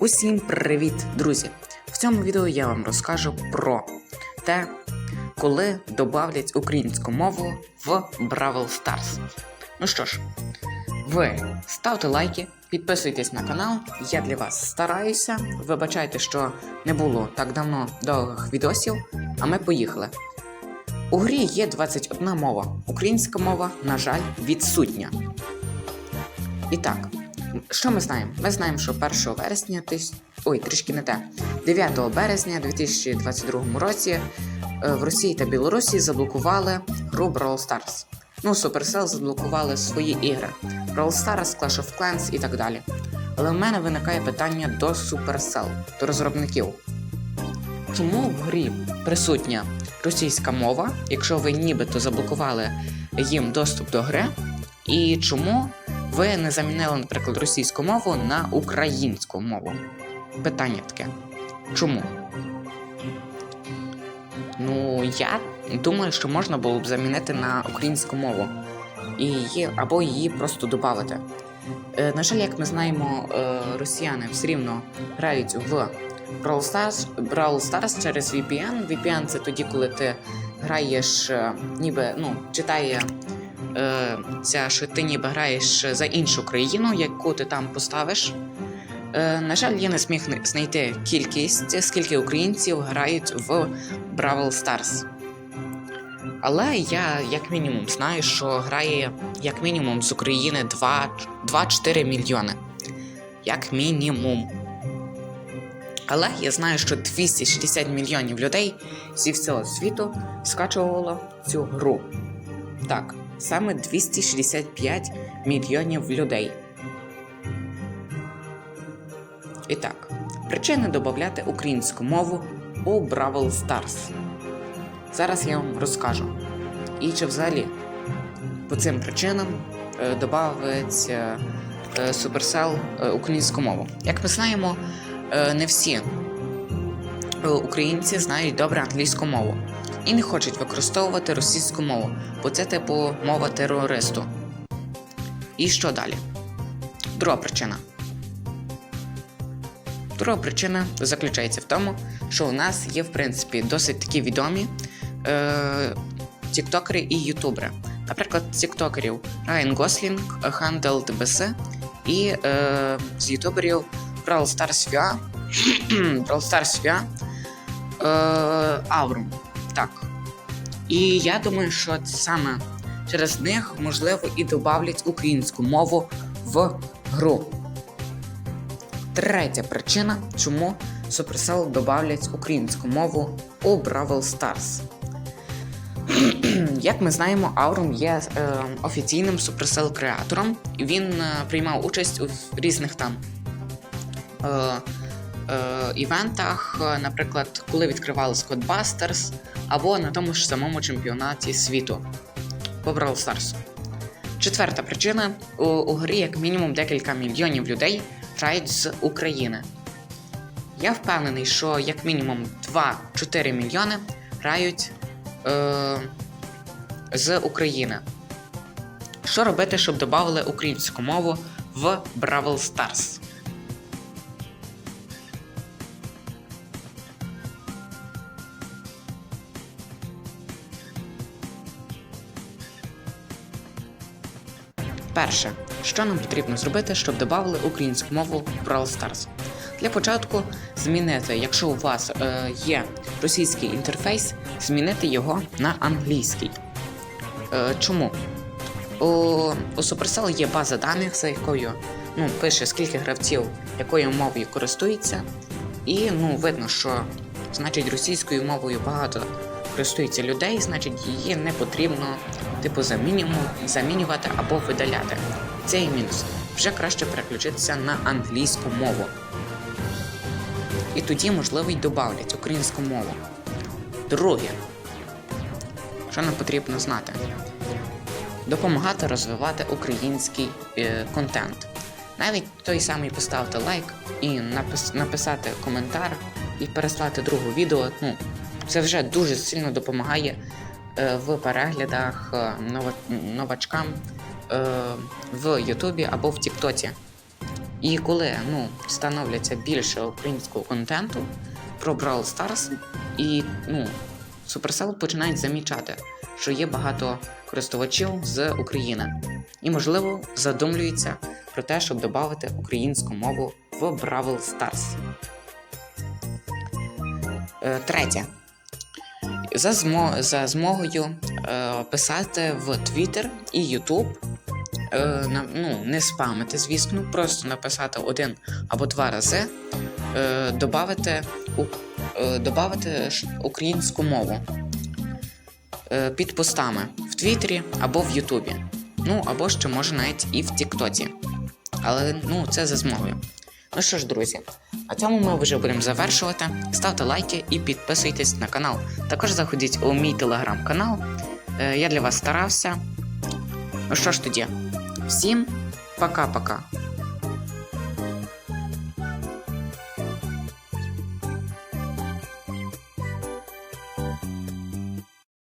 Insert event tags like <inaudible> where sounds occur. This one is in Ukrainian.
Усім привіт, друзі! В цьому відео я вам розкажу про те, коли добавлять українську мову в Бравл Stars. Ну що ж, ви ставте лайки, підписуйтесь на канал, я для вас стараюся. Вибачайте, що не було так давно довгих відосів, а ми поїхали. У грі є 21 мова. Українська мова, на жаль, відсутня. І так, що ми знаємо? Ми знаємо, що 1 вересня, тис... ой, трішки не те, 9 березня 2022 році е, в Росії та Білорусі заблокували гру Brawl Stars. Ну, Supercell заблокували свої ігри. Brawl Stars, Clash of Clans і так далі. Але в мене виникає питання до Supercell, до розробників. Чому в грі присутня російська мова, якщо ви нібито заблокували їм доступ до гри, і чому ви не замінили, наприклад, російську мову на українську мову? Питання таке. Чому? Ну, я думаю, що можна було б замінити на українську мову і її, або її просто додати. Е, на жаль, як ми знаємо, е, росіяни все рівно грають в Brawl Stars, Brawl Stars через VPN. VPN це тоді, коли ти граєш, е, ніби ну, читає е, ця, що ти ніби граєш за іншу країну, яку ти там поставиш. Е, на жаль, я не зміг знайти кількість, скільки українців грають в Brawl Stars. Але я як мінімум знаю, що грає як мінімум з України 2-4 мільйони. Як мінімум. Але я знаю, що 260 мільйонів людей зі всього світу скачувало цю гру. Так, саме 265 мільйонів людей. І так, причини додати українську мову у Бравл Stars. Зараз я вам розкажу. І чи взагалі по цим причинам е, додавить е, Supercell е, українську мову. Як ми знаємо, не всі українці знають добре англійську мову і не хочуть використовувати російську мову, бо це типу мова терористу. І що далі? Друга причина. Друга причина заключається в тому, що у нас є, в принципі, досить такі відомі е, тіктокери і ютубери. Наприклад, тіктокерів Райан Гослінг, Хандел ТБС і е, з ютуберів Brawl Stars VA, <clears throat> Brawl Stars VA, е, Aurum. Так. І я думаю, що саме через них можливо і додавлять українську мову в гру. Третя причина, чому Supercell додавлять українську мову у Бравл Stars. <clears throat> Як ми знаємо, Aurum є е, офіційним Supercell креатором. і Він е, приймав участь у різних там е, івентах, е, наприклад, коли відкривали Squadbusters, або на тому ж самому чемпіонаті світу по Brawl Stars. Четверта причина: у, у грі як мінімум декілька мільйонів людей грають з України. Я впевнений, що як мінімум 2-4 мільйони грають е, з України. Що робити, щоб додали українську мову в Бравл Stars? Перше, що нам потрібно зробити, щоб додали українську мову в Brawl Stars? Для початку змінити, якщо у вас е, є російський інтерфейс, змінити його на англійський. Е, чому? У, у Supercell є база даних, за якою ну, пише, скільки гравців якою мовою користується, і ну, видно, що значить російською мовою багато користується людей, значить її не потрібно типу замінювати, замінювати або видаляти. Це і мінус. Вже краще переключитися на англійську мову. І тоді, можливо, й додавлять українську мову. Друге, що нам потрібно знати? Допомагати розвивати український е, контент. Навіть той самий поставити лайк і напис- написати коментар і переслати другу відео. Ну, це вже дуже сильно допомагає в переглядах е, новачкам е, в Ютубі або в Тіктоці. І коли ну, становляться більше українського контенту про Brawl Stars, і ну, Supercell починають замічати, що є багато користувачів з України. І, можливо, задумлюються про те, щоб додати українську мову в Brawl Stars. Е, Третє. За, змо... за змогою е, писати в Twitter і YouTube. Е, ну, не спамити, звісно, просто написати один або два рази, е, добавити, у, е, добавити українську мову е, під постами в Твіттері або в Ютубі. Ну, або ще може навіть і в Тіктоці. Але ну, це за змогою. Ну що ж, друзі, на цьому ми вже будемо завершувати. Ставте лайки і підписуйтесь на канал. Також заходіть у мій телеграм-канал. Е, я для вас старався. Ну що ж тоді, всім пока-пока.